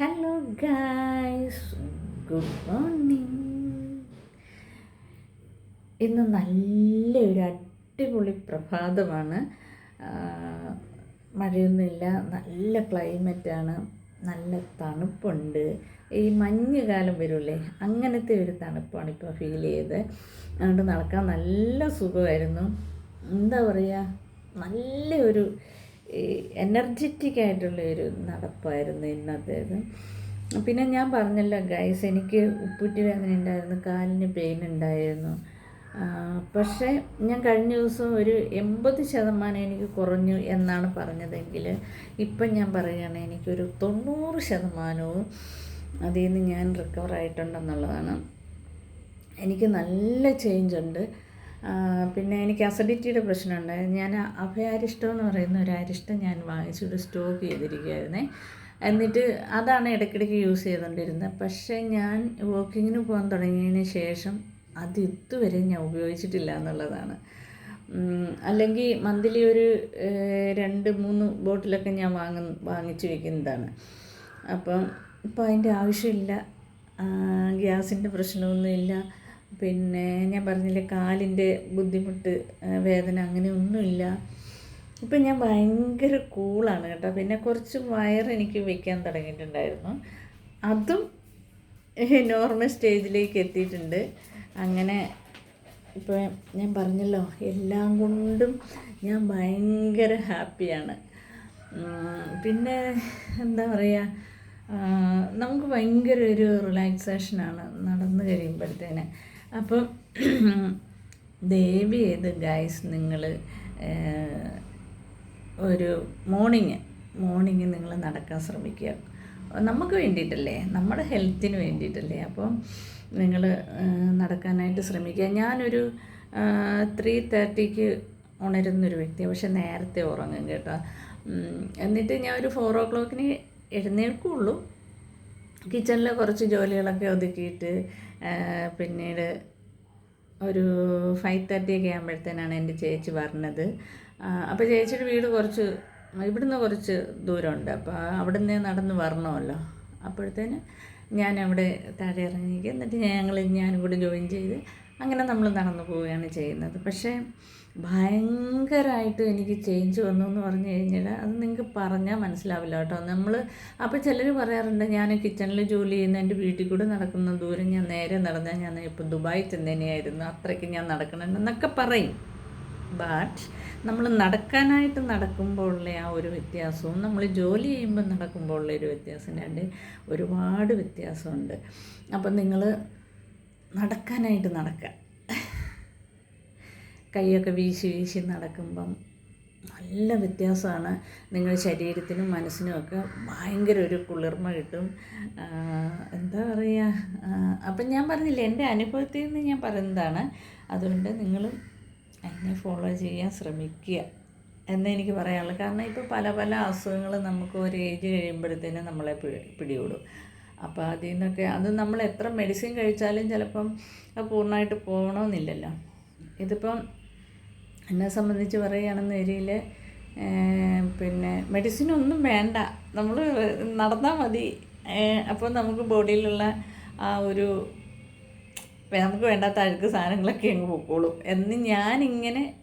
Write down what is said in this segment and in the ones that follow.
Hello guys good morning ഇന്ന് നല്ലൊരു അടിപൊളി പ്രഭാതമാണ്. മഴയൊന്നുമില്ല. നല്ല ക്ലൈമറ്റാണ്. നല്ല തണുപ്പുണ്ട്. ഈ മഞ്ഞ് കാലം വരില്ലേ അങ്ങനത്തെ ഒരു തണുപ്പാണ് ഇപ്പോൾ ഫീൽ ചെയ്ത്. അതുകൊണ്ട് നടക്കാൻ നല്ല സുഖമായിരുന്നു. എന്താ പറയുക നല്ല ഒരു എനർജറ്റിക് ആയിട്ടുള്ള ഒരു നടപ്പായിരുന്നു ഇന്നത്തേത് പിന്നെ ഞാൻ പറഞ്ഞല്ലോ ഗൈസ് എനിക്ക് ഉപ്പുറ്റി വേദന ഉണ്ടായിരുന്നു കാലിന് പെയിൻ ഉണ്ടായിരുന്നു. പക്ഷേ ഞാൻ കഴിഞ്ഞ ദിവസം ഒരു എൺപത് ശതമാനം എനിക്ക് കുറഞ്ഞു എന്നാണ് പറഞ്ഞതെങ്കിൽ ഇപ്പം ഞാൻ പറയുകയാണ് എനിക്കൊരു തൊണ്ണൂറ് ശതമാനവും അതിൽ നിന്ന് ഞാൻ റിക്കവർ ആയിട്ടുണ്ടെന്നുള്ളതാണ്. എനിക്ക് നല്ല ചേഞ്ച് ഉണ്ട്. പിന്നെ എനിക്ക് അസിഡിറ്റിയുടെ പ്രശ്നമുണ്ട്. ഞാൻ അഭയാരിഷ്ടം എന്ന് പറയുന്ന ഒരു അരിഷ്ടം ഞാൻ വാങ്ങിച്ചിട്ട് സ്റ്റോക്ക് ചെയ്തിരിക്കുകയായിരുന്നേ എന്നിട്ട് അതാണ് ഇടയ്ക്കിടയ്ക്ക് യൂസ് ചെയ്തുകൊണ്ടിരുന്നത്. പക്ഷേ ഞാൻ വോക്കിങ്ങിന് പോകാൻ തുടങ്ങിയതിന് ശേഷം അത് ഇതുവരെ ഞാൻ ഉപയോഗിച്ചിട്ടില്ല എന്നുള്ളതാണ്. അല്ലെങ്കിൽ മന്ത്ലി ഒരു രണ്ട് മൂന്ന് ബോട്ടിലൊക്കെ ഞാൻ വാങ്ങ വാങ്ങിച്ചു വയ്ക്കുന്നതാണ് അപ്പം ഇപ്പോൾ അതിന്റെ ആവശ്യമില്ല. ഗ്യാസിന്റെ പ്രശ്നമൊന്നുമില്ല. പിന്നെ ഞാൻ പറഞ്ഞില്ലേ കാലിന്റെ ബുദ്ധിമുട്ട് വേദന അങ്ങനെ ഒന്നുമില്ല ഇപ്പം ഞാൻ ഭയങ്കര കൂളാണ് കേട്ടോ. പിന്നെ കുറച്ച് വയർ എനിക്ക് വെക്കാൻ തുടങ്ങിയിട്ടുണ്ടായിരുന്നു. അതും നോർമൽ സ്റ്റേജിലേക്ക് എത്തിയിട്ടുണ്ട്. അങ്ങനെ ഇപ്പോൾ ഞാൻ പറഞ്ഞല്ലോ എല്ലാം കൊണ്ടും ഞാൻ ഭയങ്കര ഹാപ്പിയാണ്. പിന്നെ എന്താ പറയുക നമുക്ക് ഭയങ്കര ഒരു റിലാക്സേഷനാണ് നടന്നു കഴിയുമ്പോഴത്തേന്. അപ്പം ദേവി ചെയ്ത് ഗൈസ് നിങ്ങൾ ഒരു മോർണിംഗ് മോർണിംഗ് നിങ്ങൾ നടക്കാൻ ശ്രമിക്കുക. നമുക്ക് വേണ്ടിയിട്ടല്ലേ? നമ്മുടെ ഹെൽത്തിന് വേണ്ടിയിട്ടല്ലേ? അപ്പം നിങ്ങൾ നടക്കാനായിട്ട് ശ്രമിക്കുക. ഞാനൊരു ത്രീ തേർട്ടിക്ക് ഉണരുന്നൊരു വ്യക്തിയാണ് പക്ഷെ നേരത്തെ ഉറങ്ങും കേട്ടോ. എന്നിട്ട് ഞാൻ ഒരു ഫോർ ഓ ക്ലോക്കിന് എഴുന്നേൽക്കുള്ളൂ. കിച്ചണിലെ കുറച്ച് ജോലികളൊക്കെ ഒതുക്കിയിട്ട് പിന്നീട് ഒരു ഫൈവ് തേർട്ടി ഒക്കെ ആകുമ്പോഴത്തേനാണ് എന്റെ ചേച്ചി പറഞ്ഞത് അപ്പോൾ ചേച്ചിയുടെ വീട് കുറച്ച് ഇവിടുന്ന് കുറച്ച് ദൂരമുണ്ട്. അപ്പോൾ അവിടുന്ന് നടന്ന് വരണമല്ലോ. അപ്പോഴത്തേന് ഞാൻ അവിടെ താഴെ ഇറങ്ങി എന്നിട്ട് ഞങ്ങൾ ഞാനും കൂടി ജോയിൻ ചെയ്ത് അങ്ങനെ നമ്മൾ നടന്നു പോവുകയാണ് ചെയ്യുന്നത്. പക്ഷേ ഭയങ്കരമായിട്ട് എനിക്ക് ചേഞ്ച് വന്നു എന്ന് പറഞ്ഞു കഴിഞ്ഞാൽ അത് നിങ്ങൾക്ക് പറഞ്ഞാൽ മനസ്സിലാവില്ല കേട്ടോ. നമ്മൾ അപ്പോൾ ചിലർ പറയാറുണ്ട് ഞാൻ കിച്ചണിൽ ജോലി ചെയ്യുന്ന എന്റെ വീട്ടിൽ കൂടെ നടക്കുന്ന ദൂരം ഞാൻ നേരെ നടന്നാൽ ഞാൻ ഇപ്പോൾ ദുബായി ചെന്നേനെയായിരുന്നു അത്രയ്ക്ക് ഞാൻ നടക്കണമെന്നൊക്കെ പറയും. ബട്ട് നമ്മൾ നടക്കാനായിട്ട് നടക്കുമ്പോഴുള്ള ആ ഒരു വ്യത്യാസവും നമ്മൾ ജോലി ചെയ്യുമ്പോൾ നടക്കുമ്പോഴുള്ള ഒരു വ്യത്യാസം രണ്ട് ഒരുപാട് വ്യത്യാസമുണ്ട്. അപ്പം നിങ്ങൾ നടക്കാനായിട്ട് നടക്കുക കൈയൊക്കെ വീശി വീശി നടക്കുമ്പം നല്ല വ്യത്യാസമാണ് നിങ്ങളുടെ ശരീരത്തിനും മനസ്സിനും ഒക്കെ ഭയങ്കര ഒരു കുളിർമ കിട്ടും. എന്താ പറയുക അപ്പം ഞാൻ പറഞ്ഞില്ല എന്റെ അനുഭവത്തിൽ നിന്ന് ഞാൻ പറയുന്നതാണ് അതുകൊണ്ട് നിങ്ങൾ എന്നെ ഫോളോ ചെയ്യാൻ ശ്രമിക്കുക എന്നെനിക്ക് പറയാനുള്ളൂ കാരണം ഇപ്പോൾ പല പല അസുഖങ്ങൾ നമുക്ക് ഒരു ഏജ് കഴിയുമ്പോഴത്തേനും നമ്മളെ പിടികൂടും. അപ്പോൾ അതിൽ നിന്നൊക്കെ അത് നമ്മൾ എത്ര മെഡിസിൻ കഴിച്ചാലും ചിലപ്പം അത് പൂർണമായിട്ട് പോകണമെന്നില്ലല്ലോ. ഇതിപ്പം എന്നെ സംബന്ധിച്ച് പറയുകയാണെന്ന് വരിയിൽ പിന്നെ മെഡിസിൻ ഒന്നും വേണ്ട. നമ്മൾ നടന്നാൽ മതി. അപ്പോൾ നമുക്ക് ബോഡിയിലുള്ള ആ ഒരു നമുക്ക് വേണ്ടാത്ത അഴുക്ക് സാധനങ്ങളൊക്കെ അങ്ങ് പൊക്കോളും. എന്ന് ഞാനിങ്ങനെ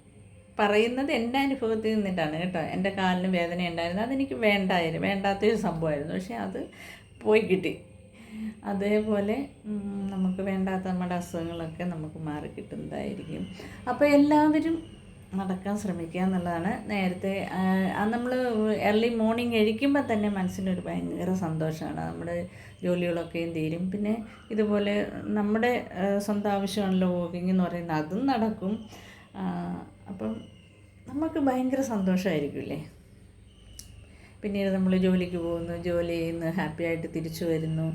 പറയുന്നത് എന്റെ അനുഭവത്തിൽ നിന്നിട്ടാണ് കേട്ടോ. എന്റെ കാലിന് വേദന ഉണ്ടായിരുന്നു. അതെനിക്ക് വേണ്ടായിരുന്നു. വേണ്ടാത്തൊരു സംഭവമായിരുന്നു. പക്ഷേ അത് പോയി കിട്ടി. അതേപോലെ നമുക്ക് വേണ്ടാത്ത നമ്മുടെ അസുഖങ്ങളൊക്കെ നമുക്ക് മാറി കിട്ടുന്നതായിരിക്കും അപ്പോൾ എല്ലാവരും നടക്കാൻ ശ്രമിക്കുക എന്നുള്ളതാണ് നേരത്തെ നമ്മൾ ഏർലി മോർണിംഗ് കഴിക്കുമ്പോൾ തന്നെ മനസ്സിനൊരു ഭയങ്കര സന്തോഷമാണ് നമ്മുടെ ജോലികളൊക്കെയും തീരും പിന്നെ ഇതുപോലെ നമ്മുടെ സ്വന്തം ആവശ്യമാണല്ലോ വോക്കിംഗ് എന്ന് പറയുന്നത്. അതും നടക്കും. അപ്പം നമുക്ക് ഭയങ്കര സന്തോഷമായിരിക്കില്ലേ പിന്നീട് നമ്മൾ ജോലിക്ക് പോകുന്നു. ജോലി ചെയ്യുന്നു. ഹാപ്പി ആയിട്ട് തിരിച്ചു വരുന്നു.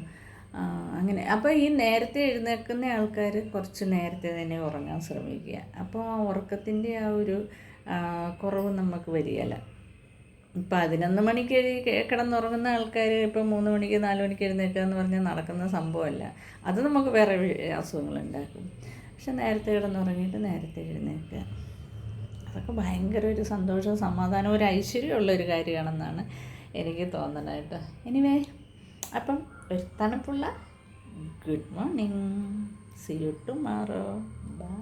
അങ്ങനെ. അപ്പോൾ ഈ നേരത്തെ എഴുന്നേൽക്കുന്ന ആൾക്കാർ കുറച്ച് നേരത്തെ തന്നെ ഉറങ്ങാൻ ശ്രമിക്കുക. അപ്പോൾ ആ ഉറക്കത്തിന്റെ ആ ഒരു കുറവ് നമുക്ക് വരികയില്ല. പതിനൊന്ന് മണിക്ക് കിടന്നുറങ്ങുന്ന ആൾക്കാർ ഇപ്പം മൂന്ന് മണിക്ക് നാല് മണിക്ക് എഴുന്നേൽക്കുക എന്ന് പറഞ്ഞാൽ നടക്കുന്ന സംഭവമല്ല. അത് നമുക്ക് വേറെ അസുഖങ്ങളുണ്ടാക്കും പക്ഷെ നേരത്തെ കിടന്നുറങ്ങിയിട്ട് നേരത്തെ എഴുന്നേൽക്കുക. അതൊക്കെ ഭയങ്കര ഒരു സന്തോഷവും സമാധാനവും ഒരു ഐശ്വര്യമുള്ള ഒരു കാര്യമാണെന്നാണ് എനിക്ക് തോന്നുന്നത് കേട്ടോ. എനിവേ അപ്പം ഒരു തണുപ്പുള്ള good morning. See you tomorrow bye